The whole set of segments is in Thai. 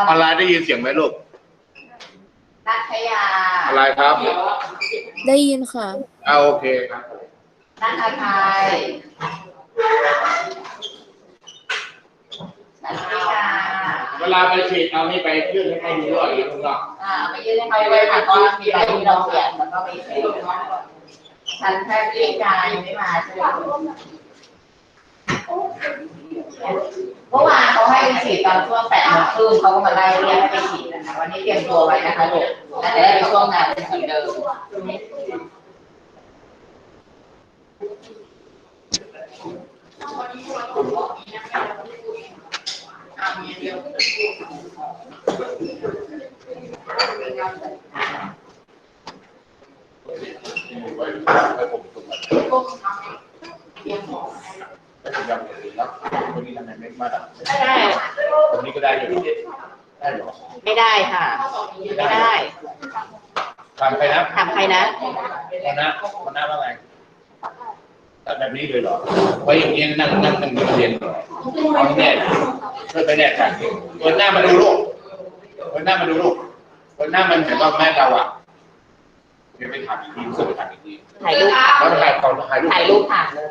รอะไรได้ยินเสียงไหมลูกนัทยาอะไรครับได้ยินค่ะเอาโอเคครับนัทไทยนัทธิกาเวลาไปฉีดเอานี่ไปยื่นให้ใครดูด้วยลุงเนาะอ่าไปยื่นให้เขาไปค่ะตอนมีใบที่เราเขียนแล้วก็ไปเซ็นฉันแพทย์ริกายังไม่มาใช่ไหม เมื่อวานเขาให้ไปฉีดตอนช่วงแปดโมงครึ่งเขาก็มาไล่เรียกให้ไปฉีดนะคะวันนี้เตรียมตัวไว้นะคะลูกแล้วจะได้ไปช่วงงานเป็นคนเดิม ไว้ไว้ผมตรงนั้นยังเลยแล้วคนนี้ทำไมไม่มาดับ ไม่ได้ คนนี้ก็ได้อยู่ได้หรอ ไม่ได้ค่ะ ไม่ได้ ทำไปนะ ถามใครนะ ค ณะคณะว่าไงตัดแบบนี้เลยเหรอ ไว้อย่างนี้นั่งนั่งนั่งเรียนเอาให้แน่ช่วยไปแน่ใจเปิดหน้ามาดูลูกเปิดหน้ามาดูลูกเปิดหน้ามันเห็นว่าแม่เราอะเดี๋ยวไปถามอีกทีรู้สึกไปถามอีกทีถ่ายรูปแล้วถ่ายก่อนถ่ายรูปถ่ายรูปผ่านเลย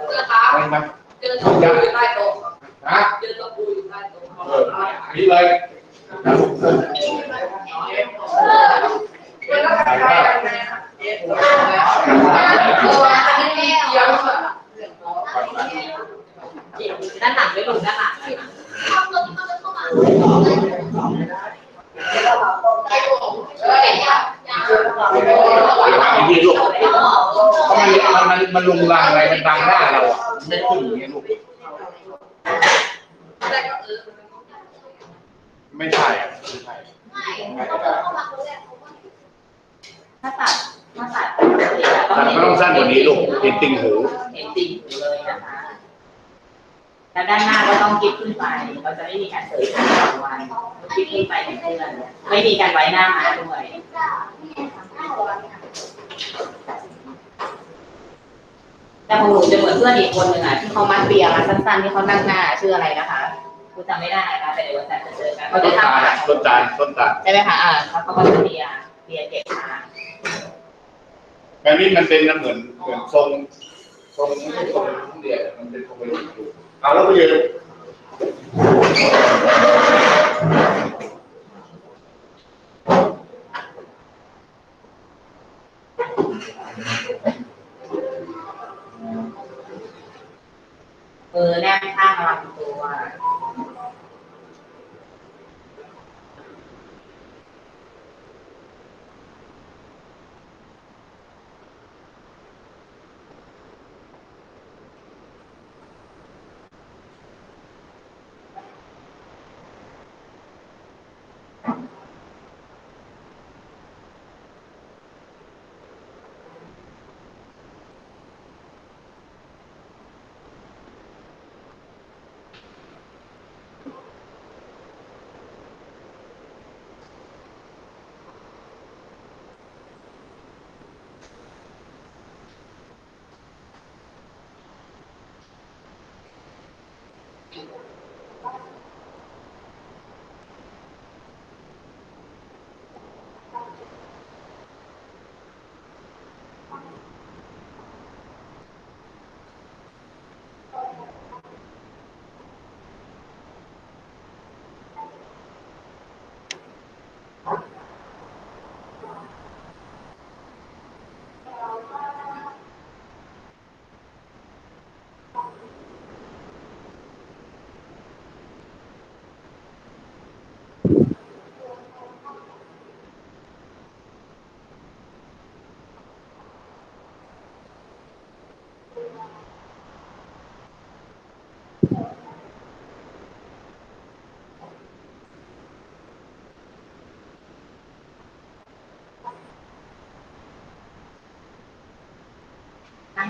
ไม่ไหมเจอตัวปูอยู่ใต้โต๊ะฮะเจอตัวปูอยู่ใต้โต๊ะเออนี่เลยถ่ายภาพ ด้านหลังไม่ลงด้านหลังอีกทีลูกเพราะมันมันมันลงรางอะไรมันบังหน้าเราอะไม่ขึ้นอย่างนี้ลูกไม่ใช่อะไม่ใช่ถ้าตัดถ้าตัด แต่ไม่ต้อง สั้นกว่านี้ลูกเห็นติ่งหูเห็นติ่งหูเลยนะคะแล้วด้านหน้าก็ต้องกิ๊บขึ้นไป เราจะไม่มีการเสยขาสองวันกิ๊บขึ้นไปเหมือนเพื่อนไม่มีการไว้หน้าม้าด้วยแต่ของหนูจะเหมือนเพื่อนอีกคนหนึ่งอะที่เขามัดเบียร์มาสั้นๆที่เขานั่งหน้าชื่ออะไรนะคะคุณจำไม่ได้นะคะแต่เดี๋ยววันจันทร์จะเจอกันเขาต้จะนตาลทำอะต้นตาลต้นตาลใช่ไหมคะอ่าเขาเขาก็จะเบียร์เบียร์เก็บมา แบบนี้มันเป็นเหมือนเหมือนทรงทรงไม่ใช่ทรงเดียวมันเป็นทรงไปอยู่เอาแล้วก็ยืน นั่ง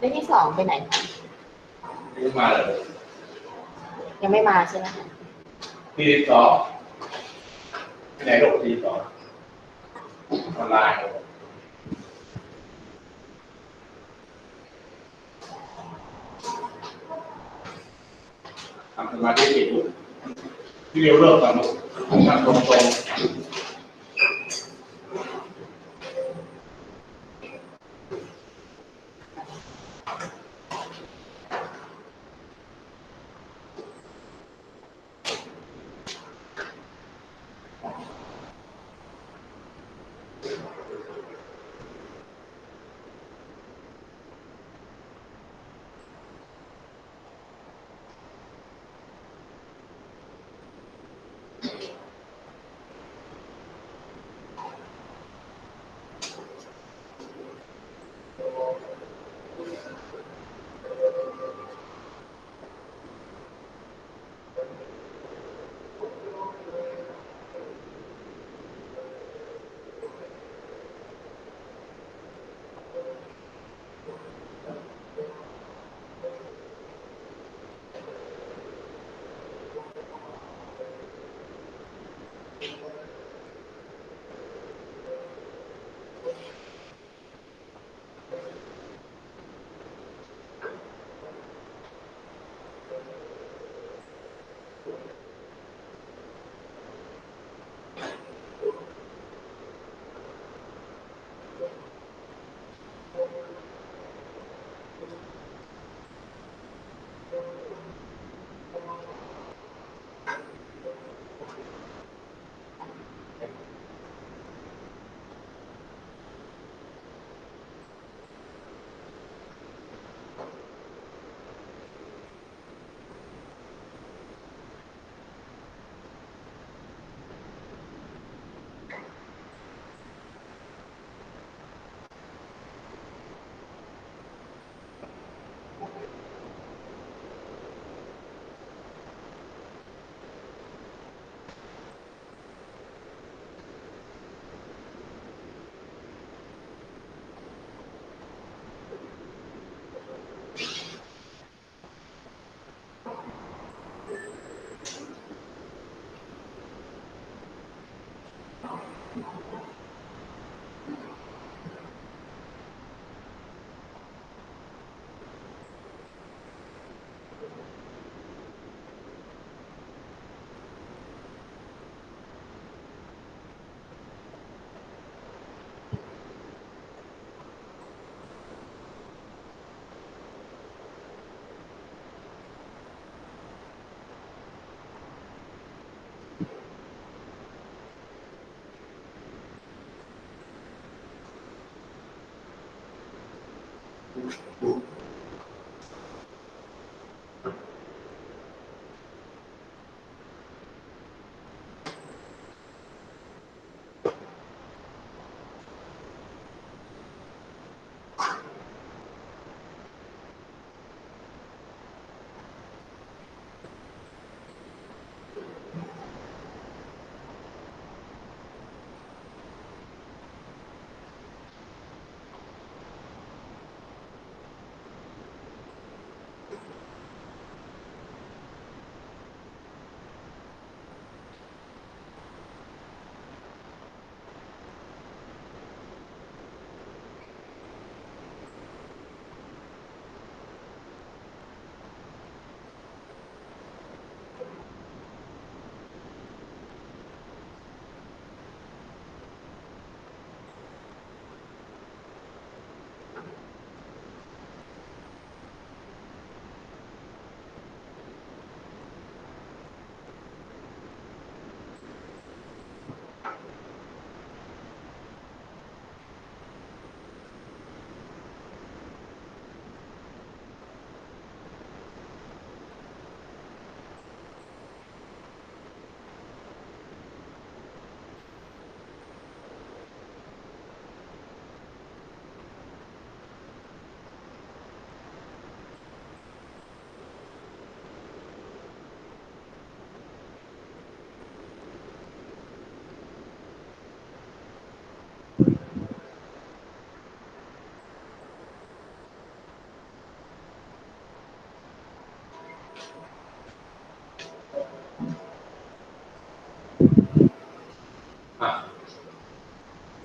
เลขที่สองไปไหนคะรู้มาเลยยังไม่มาใช่ไหมคะทีสองที่ไหนลูกทีสองออนไลน์ทำสมาธิผิดลูกที่เร็วเริ่มก่อนลูกทำตรงต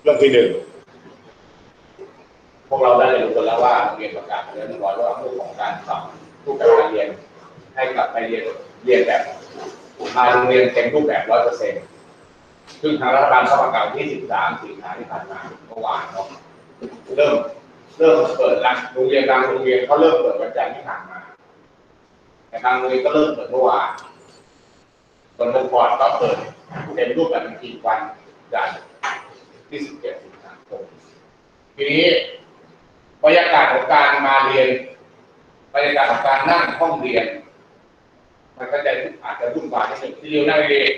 เรื่องที่หนึ่งพวกเราได้เรียนรู้กันแล้วว่าโรงเรียนประกาศเรื่องร้อยว่าเรื่องของการสอนรูปแบบการเรียน ให้กลับไปเรียนเรียนแบบมาโรงเรียนเต็มรูปแบบร้อยเปอร์เซ็นต์ซึ่งทางรัฐบาลเขาประกาศที่สิบสามสิงหาที่ผ่านมาเมื่อวานเนาะเริ่มเริ่มเปิดละโรงเรียนบางโรงเรียนเขาเริ่มเปิดวันจันทร์ที่ผ่านมา แต่บางโรงเรียนก็เริ่มเปิดเมื่อวานส่วนองค์กรก็เปิดเต็มรูปแบบอีกวันจันทร์ ที่สิบเจ็ดสิงหาคมทีนี้บรรยากาศของการมาเรียนบรรยากาศของการนั่งห้องเรียน มันก็จะอาจจะวุ่นวายนิดหนึ่งที่เรียนนั่งเรียน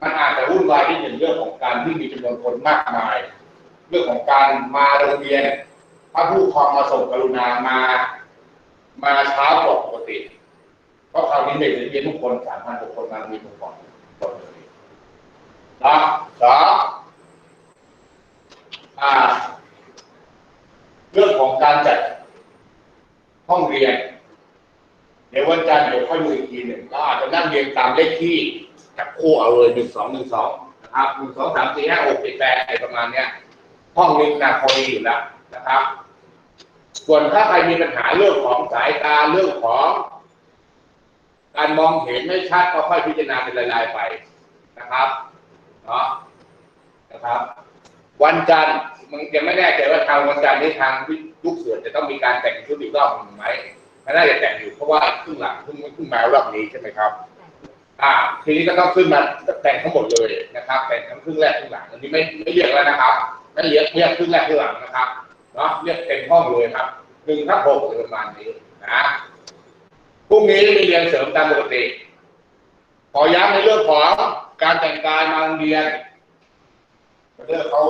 มันอาจจะวุ่นวายที่หนึ่งเรื่องของการที่มีจำนวนคนมากมาย เรื่องของการมาโรงเรียนถ้าผู้ครองมาส่งกรุณามา มาเช้ากว่าปกติ เพราะคราวนี้เด็กนักเรียนทุกคนสามพันกว่าคนมามีทุกคน สองอ่าเรื่องของการจัดห้องเรียนเดี๋ยววันจันทร์เดี๋ยวค่อยดูอีกทีหนึ่งก็อาจจะนั่งเรียงตามเลขที่จับคู่เอาเลยหนึ่งสองหนึ่งสองนะครับหนึ่งสองสามสี่ห้าหกเจ็ดแปดอะไรประมาณเนี้ยห้องนึงนะพอดีอยู่แล้วนะครับ ส่วนถ้าใครมีปัญหาเรื่องของสายตาเรื่องของ การมองเห็นไม่ชัดก็ค่อยพิจารณาเป็นรายๆไปนะครับ เนาะนะครับ วันจันทร์มันยังไม่แน่ใจว่าทางวันจันทร์นี้ทางลูกเสือจะต้องมีการแต่งชุดอีกรอบหนึ่งไหมไม่น่าจะแต่งอยู่เพราะว่าครึ่งหลังเพิ่งเพิ่งมารอบนี้ใช่ไหมครับ อ่า ทีนี้ก็ต้องขึ้นมาแต่งทั้งหมดเลยนะครับ แต่งทั้งครึ่งแรกครึ่งหลังอันนี้ไม่ไม่เรียกแล้วนะครับไม่เรียกเรียกครึ่งแรกครึ่งหลังนะครับเนาะเรียกเต็มห้องเลยครับหนึ่งทับหกประมาณนี้นะพรุ่งนี้มีเรียนเสริมตามปกติขอย้ำในเรื่องของ การแต่งกายมาโรงเรียนเรื่องเขา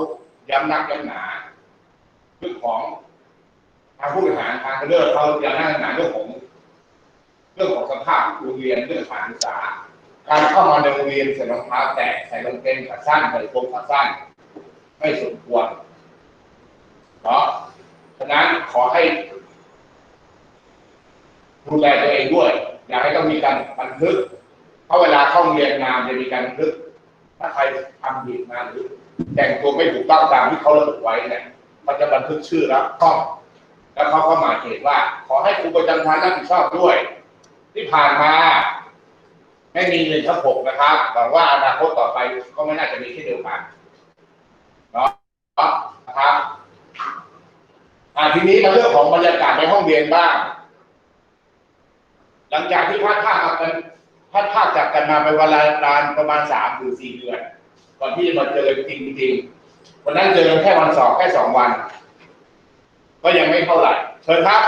ย้ำนักย้ำหนาเรื่องของทางผู้บริหารทางเรื่องเขาย้ำนักย้ำหนาเรื่องของเรื่องของสภาพโรงเรียนเรื่องการศึกษา การเข้ามาในโรงเรียนใส่รองเท้าแตะใส่รองเท้าขาสั้นใส่กรงขาสั้น ไม่สมควรเนาะฉะนั้นขอให้ดูแลตัวเองด้วย อยากให้ต้องมีการบันทึก เพราะเวลาเข้าเรียนงานจะมีการบันทึก ถ้าใครทำผิดมาหรือ แต่งตัวไม่ถูกต้องตามที่เขาระบุไว้เนี่ยมันจะบันทึกชื่อรับต้องแล้วเขาก็มาเขียนว่า ขอให้ครูประจำชั้นรับผิดชอบด้วย ที่ผ่านมาไม่มีเงินทับหกนะครับหวังว่าอนาคตต่อไปก็ไม่น่าจะมีเช่นเดียวกันเนาะนะครับอ่าทีนี้มาเรื่องของบรรยากาศในห้องเรียนบ้าง หลังจากที่พัดภากัน พัดภาคจากกันมาเป็นเวลานานประมาณสามถึงสี่เดือน ก่อนที่จะมาเจอจริงจริงวันนั้นเจอแค่วันสอบแค่สองวัน ก็ยังไม่เท่าไหร่เชิญครับ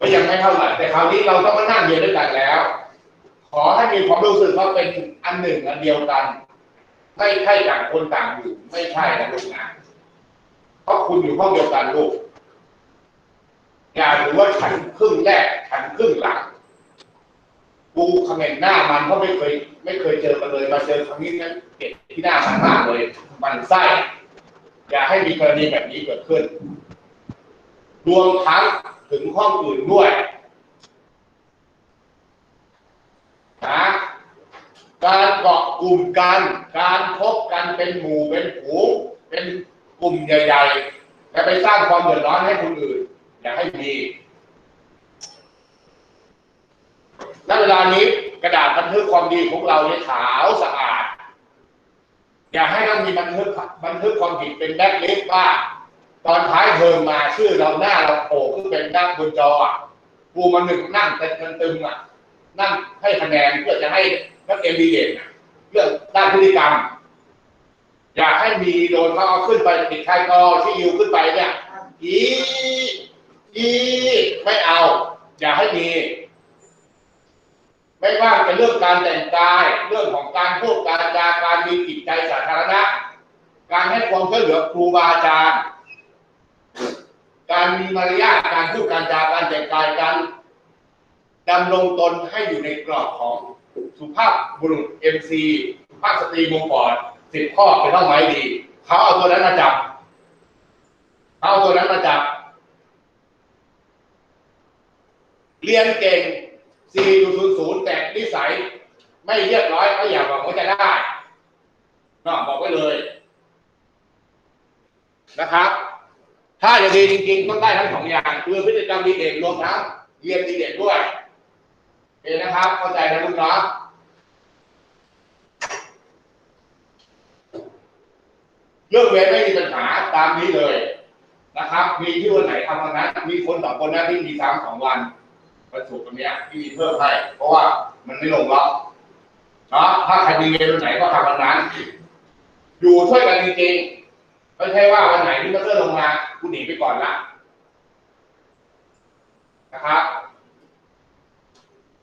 ก็ยังไม่เท่าไหร่แต่คราวนี้เราต้องมานั่งเรียนด้วยกันแล้ว ขอให้มีความรู้สึกว่าเป็นอันหนึ่งอันเดียวกัน ไม่ใช่ต่างคนต่างอยู่ ไม่ใช่นะลูกนะเพราะคุณอยู่ห้องเดียวกันลูกอย่าถือว่าฉันครึ่งแรกฉันครึ่งหลัง กูคอมเมนต์หน้ามันก็ไม่เคย ไม่เคยเจอกันเลยมาเจอครั้งนี้นั้นเก็บที่หน้ามันมากเลย มันไส้อย่าให้มีกรณีแบบนี้เกิดขึ้น รวมทั้งถึงห้องอื่นด้วยนะการเกาะกลุ่มกัน การพบกันเป็นหมู่เป็นฝูงเป็นกลุ่มใหญ่ๆและไปสร้างความเดือดร้อนให้คนอื่น อย่าให้มี ณเวลานี้กระดาษบันทึกความดีของเราเนี่ยขาวสะอาด อย่าให้ต้องมีบันทึกบันทึกความผิดเป็นแบ็คลิสต์ว่า ตอนท้ายเทอมมาชื่อเราหน้าเราโผล่ขึ้นเป็นหน้าบนจออะกูมาหนึ่งนั่งเต็มตึมอะ นั่งให้คะแนนเพื่อจะให้นักเรียนดีเด่นเรื่องด้านพฤติกรรม อยากให้มีโดนเขาเอาขึ้นไปติดชายกอที่ยิวขึ้นไปเนี่ยอีอีไม่เอา อย่าให้มี ไม่ว่าจะเรื่องการแต่งกาย เรื่องของการพูดการจาการมีจิตใจสาธารณะ การให้ความช่วยเหลือครูบาอาจารย์ การมีมารยาทการพูดการจาการแต่งกายการดำรงตนให้อยู่ในกรอบของสุภาพบุรุษเอ็มซีสุภาพสตรีมงกรสิบข้อเป็นเท่าไม้ดี เขาเอาตัวนั้นมาจับเขาเอาตัวนั้นมาจับ เรียนเก่ง 4.00 แต่นิสัย ไม่เรียบร้อยเขาอยากหวังว่าจะได้ก็บอกไว้เลย นะครับ ถ้าจะดีจริง ๆ ต้องได้ทั้งสองอย่าง คือพฤติกรรมดีเด่นรวมทั้งเรียนดีเด่นด้วยโอเคนะครับ เข้าใจนะลูกน้องเรื่องเวรไม่มีปัญหาตามนี้เลยนะครับ มีที่วันไหนทำวันนั้น มีคนสองคนนะที่มีซ้ำสองวัน วันศุกร์วันเนี้ยที่มีเพิ่มให้เพราะว่ามันไม่ลงล็อกนะถ้าใครมีเวรวันไหนก็ทำวันนั้น อยู่ช่วยกันจริงๆไม่ใช่ว่าวันไหนที่มันเลื่อนลงมาคุณหนีไปก่อนละนะครับ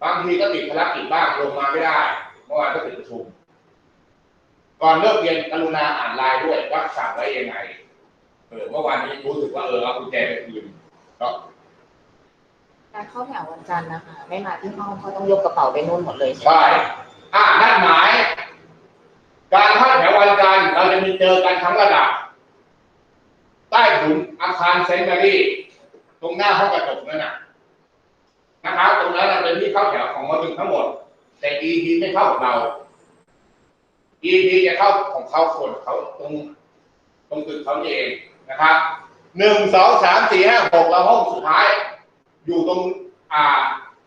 บางทีก็ติดภารกิจบ้างลงมาไม่ได้เมื่อวานก็ติดประชุมก่อนเลิกเรียนกรุณาอ่านไลน์ด้วยว่าสั่งไว้ยังไงเออเมื่อวานนี้รู้สึกว่าเออเอากุญแจไปคืนก็ การเข้าแถววันจันทร์นะคะ ไม่มาที่ห้องเพราต้องยกกระเป๋าไปนู่นหมดเลยใช่ไหมใช่อ่านั่นหมาย การเข้าแถววันจันทร์เราจะมีเจอกันทั้งระดับ ใต้ถุนอาคารเซนต์แมรี่ ตรงหน้าห้องกระจกนั่นน่ะนะครับ ตรงนั้นน่ะเป็นที่เข้าแถวของมาถึงทั้งหมด แต่ EP ไม่เข้าของเรา EP จะเข้าของเขาคนเขาตรงตรงตึกเขาเองนะครับหนึ่งสองสามสี่ห้าหกเราห้องสุดท้าย อยู่ตรง อ่า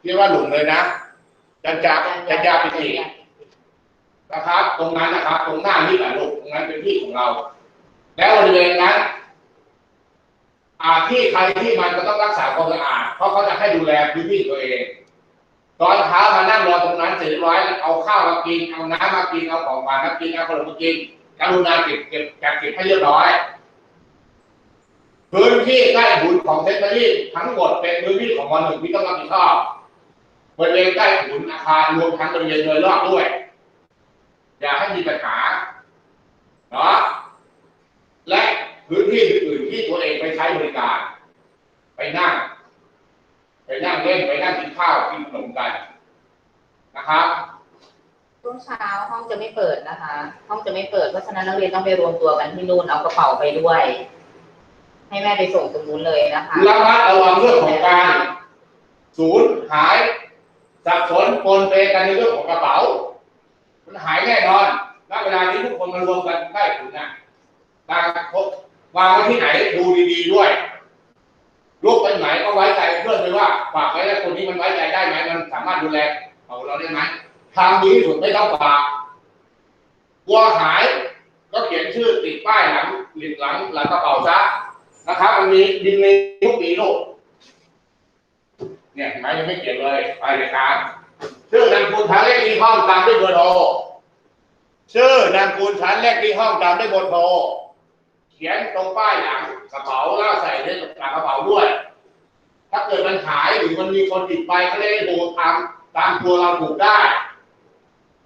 เรียกว่าหลุมเลยนะจันจาจันยาปิตินะครับ ตรงนั้นนะครับ ตรงหน้านี่แหละลูกตรงนั้นเป็นที่ของเรา แล้วบริเวณนั้นอ่าที่ใครที่มันก็ต้องรักษาความสะอาด เพราะเขาจะให้ดูแลพื้นที่ตัวเอง ตอนเช้ามานั่งรอตรงนั้นเสร็จร้อยเอาข้าวมากิน เอาน้ำมากิน เอาของหวานมากิน เอาขนมมากินกรุณาเก็บเก็บเก็บให้เรียบร้อย พื้นที่ใกล้หุนของเทคโนโลยีทั้งหมดเป็นพื้นที่ของมหนึ่งที่ต้องรับผิดชอบบริเวณใกล้หุนอาคารรวมทั้งบริเวณโดยรอบด้วย อย่าให้มีปัญหาเนาะและพื้นที่อื่นๆที่ตัวเองไปใช้บริการ ไปนั่ง ไปนั่งเล่นไปนั่งกินข้าวกินขนมกันนะครับช่วงเช้าห้องจะไม่เปิดนะคะ ห้องจะไม่เปิดเพราะฉะนั้นนักเรียนต้องไปรวมตัวกันที่นู่นเอากระเป๋าไปด้วย ให้แม่ไปส่งตรงนู้นเลยนะคะ ระมัดระวังเรื่องของการสูญหายสับสนปนเปกันในเรื่องของกระเป๋า มันหายแน่นอนณเวลานี้ทุกคนมารวมกันใกล้ถุนนะการพบวางไว้ที่ไหนดูดีๆด้วยลูกไปไหนก็ไว้ใจเพื่อนไปว่าฝากไว้แล้วคนนี้มันไว้ใจได้ไหมมันสามารถดูแลของเราได้ไหมทางดีที่สุดไม่ต้องฝากกลัวหาย ก็เขียนชื่อติดป้ายหลังติดหลังหลังกระเป๋าซะ นะครับ มันมีดินในทุกปีลูกเนี่ยไหมยังไม่เขียนเลยไปรายการชื่อนามสกุลชั้นเลขที่ห้องตามด้วยเบอร์โทรชื่อนามสกุลชั้นเลขที่ห้องตามด้วยเบอร์โทรเขียนตรงป้ายหลังกระเป๋าแล้วใส่ในหลังกระเป๋าด้วย ถ้าเกิดมันหายหรือมันมีคนติดไปก็ได้โทรตามตามตัวเราถูกได้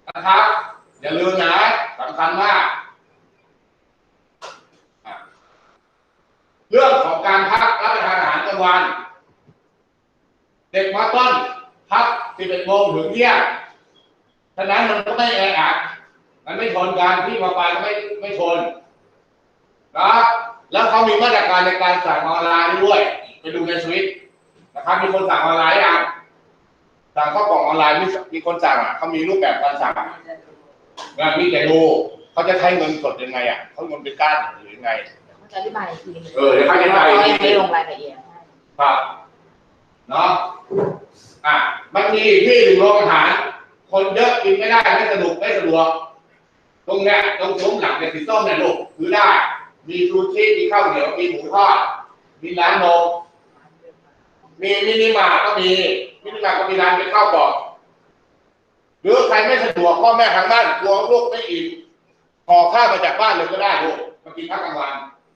นะครับอย่าลืมนะสำคัญมาก เรื่องของการพักรับประทานอาหารกลางวัน เด็กมาต้นพัก 11โมงถึงเที่ยงฉะนั้นมันก็ไม่แออัดมันไม่ชนกันที่มาไปก็ไม่ไม่ชนนะแล้วเขามีมาตรการในการสั่งออนไลน์ด้วย ไปดูในสวิตนะครับ มีคนสั่งออนไลน์ยังสั่งข้าวกล่องออนไลน์มีมีคนสั่งอะเขามีรูปแบบการสั่งงานมีแต่ดูเขาจะใช้เงินสดยังไงอะเขาเงินเป็นก้านหรือยังไง จะอธิบายอีกทีหนึงเออเดี๋ยวเขาจะอธิบายอีกทียังไม่ลงรายละเอียดครับเนาะอะมันมีที่หนึ่งโรงอาหาร คนเยอะกินไม่ได้ไม่สนุกไม่สะดวกตรงเนี้ยตรงซุ้มหลังเนี่ยสีส้มเนี่ยลูกซื้อได้ มีซูชิมีข้าวเหนียวมีหมูทอดมีร้านนมมีมินิมาร์ทก็มีมินิมาร์ทก็มีร้านเป็นข้าวกล่องหรือใครไม่สะดวกพ่อแม่ทางบ้านกลัวลูกไม่อิ่มห่อข้าวมาจากบ้านเลยก็ได้ลูกมากินข้าวกลางวัน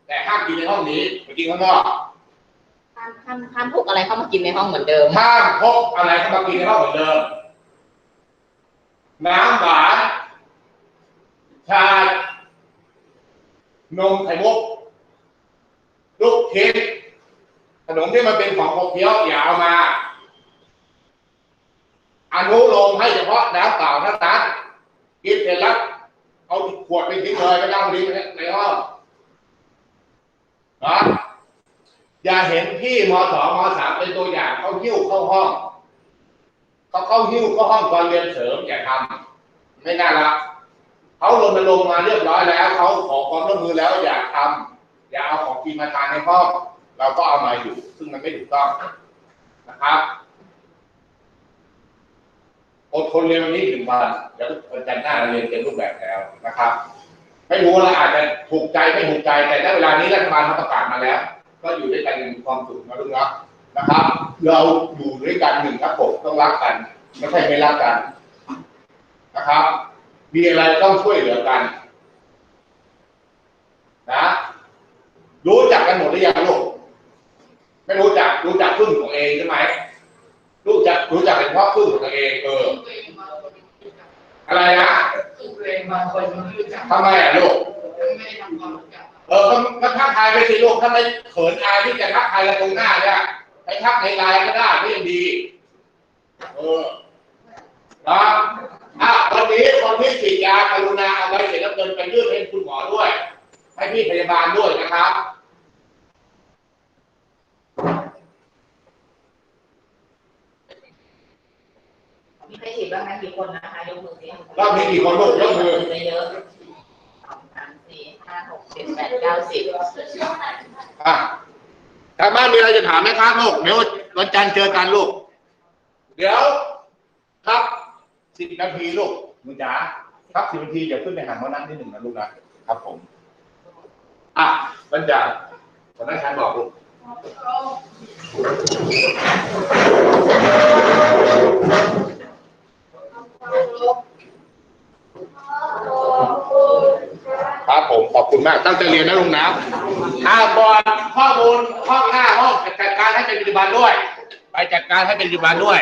แต่ห้ามกินในห้องนี้ไปกินข้างนอกห้ามห้ามห้ามพกอะไรเข้ามากินในห้องเหมือนเดิม ห้ามพกอะไรเข้ามากินในห้องเหมือนเดิม น้ำหวานชานมไข่มุกลูกเค้กขนมที่มันเป็นของขบเคี้ยวอย่าเอามา อนุโลมให้เฉพาะน้ำเปล่าเท่านั้นกินเสร็จแล้วเอาขวดไปทิ้งเลยไปนั่งทิ้งในห้อง นะอย่าเห็นพี่มสองมสามเป็นตัวอย่างเขาหิ้วเข้าห้องเขาเข้าหิ้วเข้าห้องตอนเรียนเสริมอย่าทำไม่น่ารักเขารณรงค์มาเรียบร้อยแล้วเขาขอความร่วมมือแล้วอย่าทำอย่าเอาของกินมาทานในห้องเราก็เอามาอยู่ ซึ่งมันไม่ถูกต้องนะครับอดทนเรียนวันนี้ถึงวันเดี๋ยววันจันทร์หน้าเราเรียนเต็มรูปแบบแล้วนะครับ ไม่รู้เราอาจจะถูกใจไม่ถูกใจแต่ณเวลานี้รัฐบาลเขาประกาศมาแล้ว ก็อยู่ด้วยกันอย่างมีความสุขนะลูกนะนะครับ เราอยู่ด้วยกันหนึ่งครับผมต้องรักกัน ไม่ใช่ไม่รักกันนะครับ มีอะไรต้องช่วยเหลือกัน นะ รู้จักกันหมดหรือยังลูกไม่รู้จักรู้จักพึ่งของเองใช่ไหมรู้จักรู้จักเป็นเพราะพึ่งของตัวเอง เออ อะไรนะ ทำไมอะลูกเออก็ก็ทักทายไปสิลูกถ้าไม่เขินอายที่จะทักทายกันตรงหน้าเนี่ยไปทักในไลน์ก็ได้ก็ยังดี เออนะอะวันนี้คนที่ฉีดยากรุณาเอาไว้เสร็จแล้วเงินไปยื่นให้คุณหมอด้วย ให้พี่พยาบาลด้วยนะครับมีใครฉีดบ้างไหมกี่คนนะคะยกมือสิรอบนี้กี่คนลูกยกมือจะเยอะสองสามสี่ห้าหก เจ็ดแปดเก้าสิบอะทางบ้านมีอะไรจะถามไหมครับลูกเดี๋ยววันจันทร์เจอกันลูก เดี๋ยว ครับสิบนาทีลูกมึงจ๋าครับสิบนาทีเดี๋ยวขึ้นไปหาเขานั่งนิดหนึ่งนะลูกนะครับผม อะวันจันทร์วันนั้นฉันบอกลูก ครับผมขอบคุณมากตั้งใจเรียนนะลุงนะอ่าบอลข้อมูลห้องหน้าห้องจัดการให้เป็นปัจจุบันด้วย ไปจัดการให้เป็นปัจจุบันด้วย